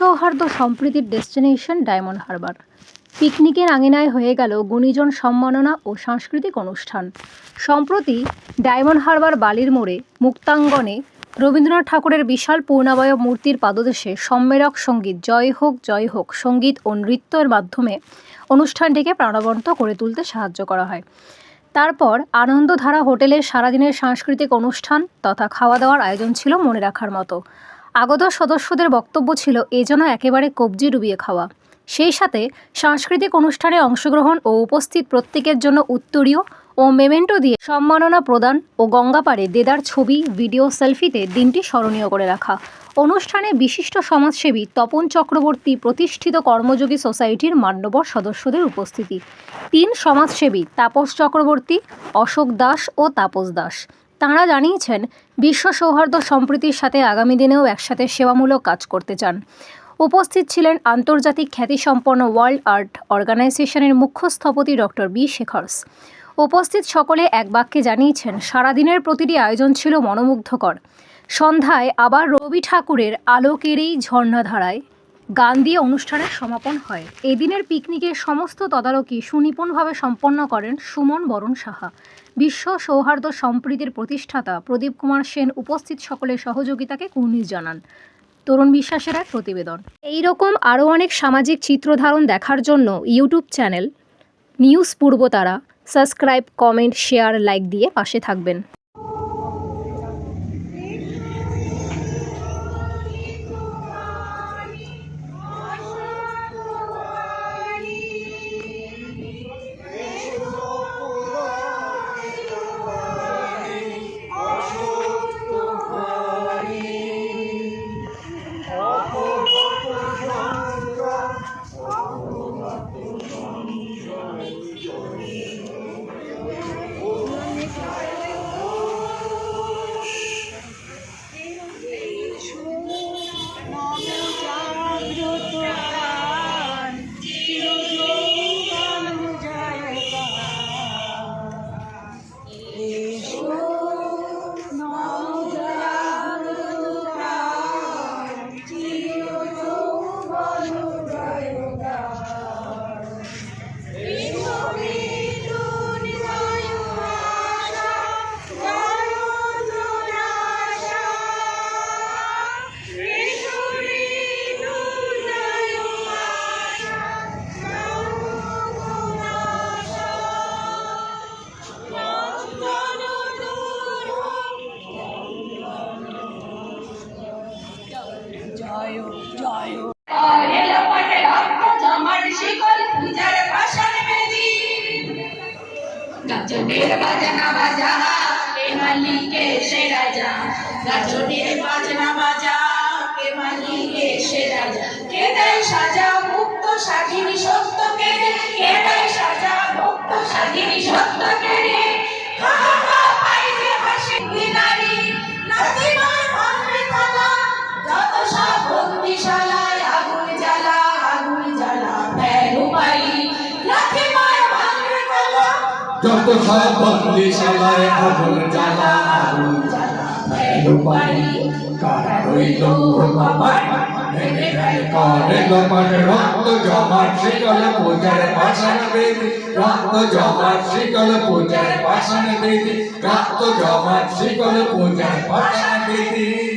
সৌহার্দ্য সম্প্রীতির destination diamond Harbour. পিকনিকের আঙিনায় হয়ে গেল গুণীজন সম্মাননা ও সাংস্কৃতিক অনুষ্ঠান। সম্প্রতি ডায়মন্ড হারবার বালির মোড়ে মুক্তাঙ্গনে রবীন্দ্রনাথ ঠাকুরের বিশাল পূর্ণাবয়ব মূর্তির পাদদেশে সম্মেলক সংগীত জয় হোক জয় হোক সংগীত ও নৃত্যের মাধ্যমে অনুষ্ঠানটিকে প্রাণবন্ত করে তুলতে সাহায্য করা হয়। তারপর আনন্দধারা হোটেলের সারাদিনের সাংস্কৃতিক অনুষ্ঠান তথা খাওয়া দাওয়ার আয়োজন ছিল মনে রাখার মতো। আগত সদস্যদের বক্তব্য ছিল এ যেন একেবারে কবজি ডুবিয়ে খাওয়া। সেই সাথে সাংস্কৃতিক অনুষ্ঠানে অংশগ্রহণ ও উপস্থিত প্রত্যেকের জন্য উত্তরীয় ও মেমেন্টো দিয়ে সম্মাননা প্রদান ও গঙ্গাপাড়ে দেদার ছবি, ভিডিও, সেলফিতে দিনটি স্মরণীয় করে রাখা। অনুষ্ঠানে বিশিষ্ট সমাজসেবী তপন চক্রবর্তী প্রতিষ্ঠিত কর্মযোগী সোসাইটির মান্যবর সদস্যদের উপস্থিতি। তিন সমাজসেবী তাপস চক্রবর্তী, অশোক দাস ও তাপস দাস। তাঁরা জানিয়েছেন, বিশ্ব সৌহার্দ্য সম্প্রীতির সাথে আগামী দিনেও একসাথে সেবামূলক কাজ করতে চান। উপস্থিত ছিলেন আন্তর্জাতিক খ্যাতিসম্পন্ন ওয়ার্ল্ড আর্ট অর্গানাইজেশনের মুখ্য স্থপতি ডক্টর বি. শেখরস উপস্থিত সকলে এক বাক্যে জানিয়েছেন, সারাদিনের প্রতিটি আয়োজন ছিল মনোমুগ্ধকর। সন্ধ্যায় আবার রবি ঠাকুরের আলোকেরই ঝর্ণাধারায় গান দিয়ে অনুষ্ঠানের সমাপন হয়। এদিনের পিকনিকের সমস্ত তদারকি সুনিপুণভাবে সম্পন্ন করেন সুমন বরণ সাহা। বিশ্ব সৌহার্দ্য সম্প্রীতির প্রতিষ্ঠাতা প্রদীপ কুমার সেন উপস্থিত সকলের সহযোগিতাকে কুর্নিশ জানান। তরুণ বিশ্বাসের এক প্রতিবেদন। এই রকম আরও অনেক সামাজিক চিত্রধারণ দেখার জন্য YouTube channel news Purbatara subscribe comment share like দিয়ে পাশে থাকবেন। গাজনের বাজনা বাজা, কে মালিকে সে রাজা গাজনের বাজনা বাজা, কে মালিকে সে রাজা কে দেয় সাজা, মুক্ত সাধিনী সত্য, কে যত সব বন্দিশালায় আগুন জ্বালা আগুন জ্বালা। পানি, কারা রইল ফেলে করে লোপাট, রক্ত জমাট, শিকল পূজার পাশান বেদি। রক্ত জমাট, শিকল পূজার পাশান বেদি।